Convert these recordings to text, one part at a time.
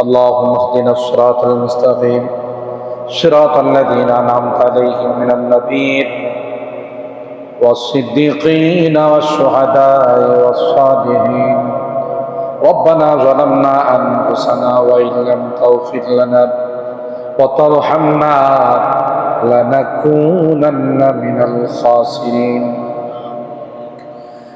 اللهم اهدنا الصراط المستقيم. صراط الذين أنعمت عليهم من النبيين والصديقين والشهداء والصالحين. ربنا ظلمنا أنفسنا وإن لم تغفر لنا وترحمنا لنكونن من الخاسرين.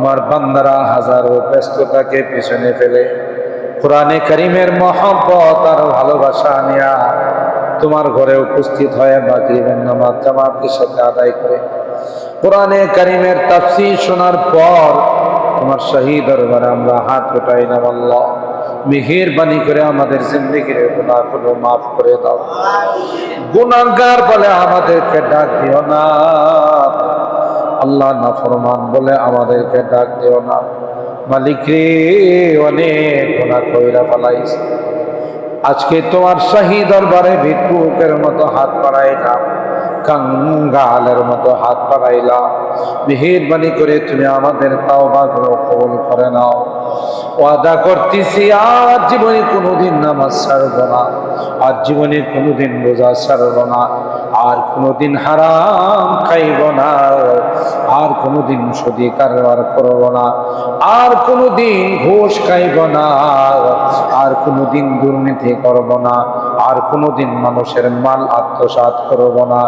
তোমার বান্দারা হাজারো ব্যস্ততাকে পিছনে ফেলে। কোরআনে করিমের মহব্বত আর ভালোবাসা নিয়া তোমার ঘরে উপস্থিত হয়ে মাগরিবের নামাজ জামাতের সাথে আদায় করে। কোরআনে করিমের তাফসীর শোনার পর তোমার শহীদ দরবারে আমরা হাত উঠাই না আল্লাহ। মেহেরবানি করে আমাদের জিন্দগির গুণাগুলো মাফ করে দাও। গুণাগার বলে আমাদেরকে ডাক দিও না। আল্লাহ নাফরমান বলে আমাদেরকে ডাক দিও না। মালিক রে, অনেক ওনা কইরা পালাইছে আজকে তোমার শাহী দরবারে ভিক্ষুকের মতো হাত পাড়াইলাম কাঙ্গালের মতো হাত পাড়াইলাম মেহেরবানি করে তুমি আমাদের তাও তাওবাগুলো কবল করে নাও। ওয়াদা করতেছি, আর জীবনে কোনোদিন নামাজ ছাড়ব না, আর জীবনে কোনোদিন রোজা ছাড়ব না, আর কোনোদিন হারাম খাইব না, আর কোনোদিন সদি কারবার করব না, আর কোনোদিন ঘোষ খাইব না, আর কোনোদিন দুর্নীতি করব না, আর কোনোদিন মানুষের মাল আত্মসাৎ করব না।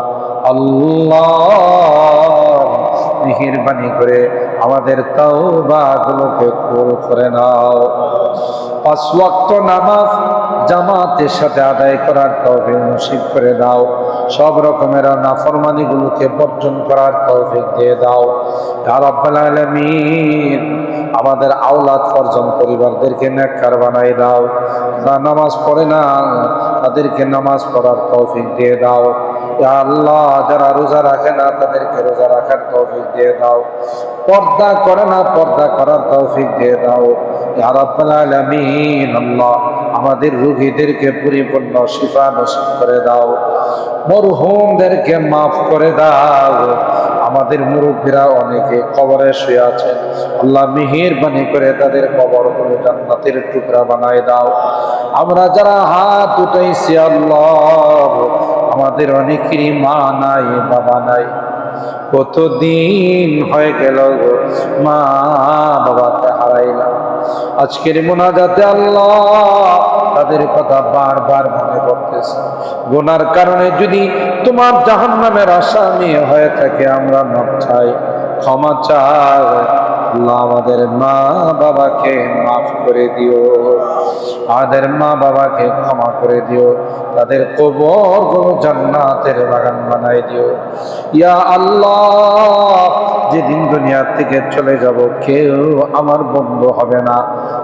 আল্লাহ মেহেরবানি করে আমাদের তাওবাগুলোকে কবুল করে নাও। পাঁচ ওয়াক্ত নামাজ জামাতের সাথে আদায় করার তৌফিক নসিব করে দাও সব রকমের নাফরমানিগুলোকে বর্জন করার তৌফিক দিয়ে দাও। রাব্বাল আমাদের আওলাদ ফরজন পরিবারদেরকে নেককার বানাই দাও। যারা নামাজ পড়ে না, তাদেরকে নামাজ পড়ার তৌফিক দিয়ে দাও। আল্লাহ, যারা রোজা রাখে না, তাদেরকে রোজা রাখার তৌফিক দিয়ে দাও। পর্দা করে না, পর্দা করার তৌফিক দিয়ে দাও। আল্লাহ আমাদের রুগীদেরকে পরিপূর্ণ শিফা নসিব করে দাও। মরহুমদেরকে মাফ করে দাও। আমাদের মুরব্বীরা অনেকে কবরে শুয়ে আছেন। আল্লাহ মেহেরবানি করে তাদের কবর করে জান্নাতের টুকরা বানায় দাও। আমরা যারা হাত উঠাইছি, আল্লাহ আমাদের অনেকেরই মা নাই, বাবা নাই। কতদিন হয়ে গেল মা বাবাকে হারাইলাম। আজকের মোনাজাতে আল্লাহ তাদের কথা বারবার মনে করতেছে। গোনার কারণে যদি তোমার জাহান্নামের আসামি হয়ে থাকে, আমরা মাপ চাই ক্ষমা চাই আল্লাহ আমাদের মা বাবাকে মাফ করে দিও। আমাদের মা বাবাকে ক্ষমা করে দিও। তাদের কবরগুলো জান্নাতের বাগান বানাই দিও। ইয়া আল্লাহ, যেদিন দুনিয়ার থেকে চলে যাব, কেউ আমার বন্ধু হবে না,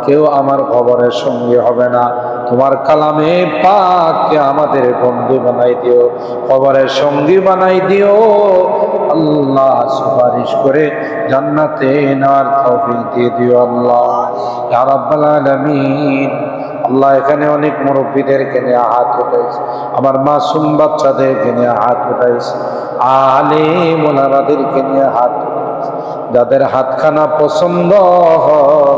কেউ আমার খবরের সঙ্গী হবে না। তোমার কালামে পাককে আমাদের বন্ধু বানাই দিও খবরের সঙ্গী বানাই দিও। আল্লাহ সুপারিশ করে জান্নাতে নেওয়ার তৌফিক দিয়ে দিও আল্লাহ। আল্লাহ এখানে অনেক মুরব্বীদেরকে নিয়ে হাত উঠাইছে আমার মাসুম বাচ্চাদের নিয়ে হাত উঠাইছে আলে মোনারাদের নিয়ে হাত যাদের হাতখানা পছন্দ হয়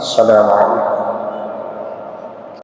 সালাম